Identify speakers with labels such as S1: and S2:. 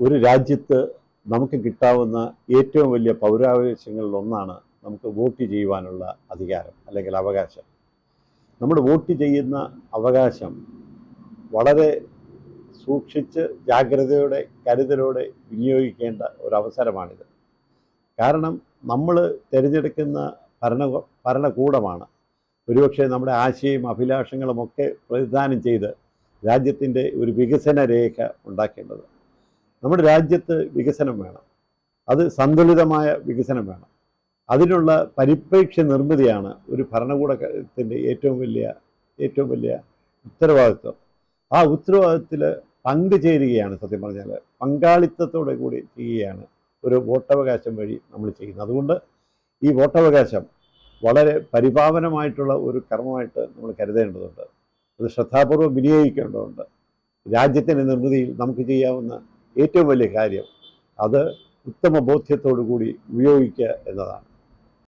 S1: ഒരു രാജ്യത്ത് നമുക്ക് കിട്ടാവുന്ന ഏറ്റവും വലിയ പൗരാവകാശങ്ങളിൽ ഒന്നാണ് നമുക്ക് വോട്ട് ചെയ്യുവാനുള്ള അധികാരം അല്ലെങ്കിൽ അവകാശം. നമ്മൾ വോട്ട് ചെയ്യുന്ന അവകാശം വളരെ സൂക്ഷിച്ച് ജാഗ്രതയോടെ കരുതലോടെ വിനിയോഗിക്കേണ്ട ഒരു അവസരമാണിത് കാരണം നമ്മൾ തിരഞ്ഞെടുക്കുന്ന ഭരണ ഭരണകൂടമാണ്. ഒരുപക്ഷെ നമ്മുടെ ആശയവും അഭിലാഷങ്ങളുമൊക്കെ പ്രതിദാനം ചെയ്ത് രാജ്യത്തിന്റെ ഒരു വികസന രേഖ ഉണ്ടാക്കേണ്ടത്. നമ്മുടെ രാജ്യത്ത് വികസനം വേണം. അത് സന്തുലിതമായ വികസനം വേണം. അതിനുള്ള പരിപ്രേക്ഷ്യ നിർമ്മിതിയാണ് ഒരു ഭരണകൂടത്തിന്റെ ഏറ്റവും വലിയ ഏറ്റവും വലിയ ഉത്തരവാദിത്വം. ആ ഉത്തരവാദിത്തത്തിൽ പങ്കുചേരുകയാണ് സത്യം പറഞ്ഞാൽ പങ്കാളിത്തത്തോടെ കൂടി ചെയ്യുകയാണ് ഒരു വോട്ടവകാശം വഴി നമ്മൾ ചെയ്യുന്നത്. അതുകൊണ്ട് ഈ വോട്ടവകാശം വളരെ പരിപാവനമായിട്ടുള്ള ഒരു കർമ്മമായിട്ട് നമ്മൾ കരുതേണ്ടതുണ്ട്. അത് ശ്രദ്ധാപൂർവം വിനിയോഗിക്കേണ്ടതുണ്ട്. രാജ്യത്തിന്റെ നിർമ്മിതിയിൽ നമുക്ക് ചെയ്യാവുന്ന ഏറ്റവും വലിയ കാര്യം അത് ഉത്തമ ബോധ്യത്തോടു കൂടി ഉപയോഗിക്കുക എന്നതാണ്.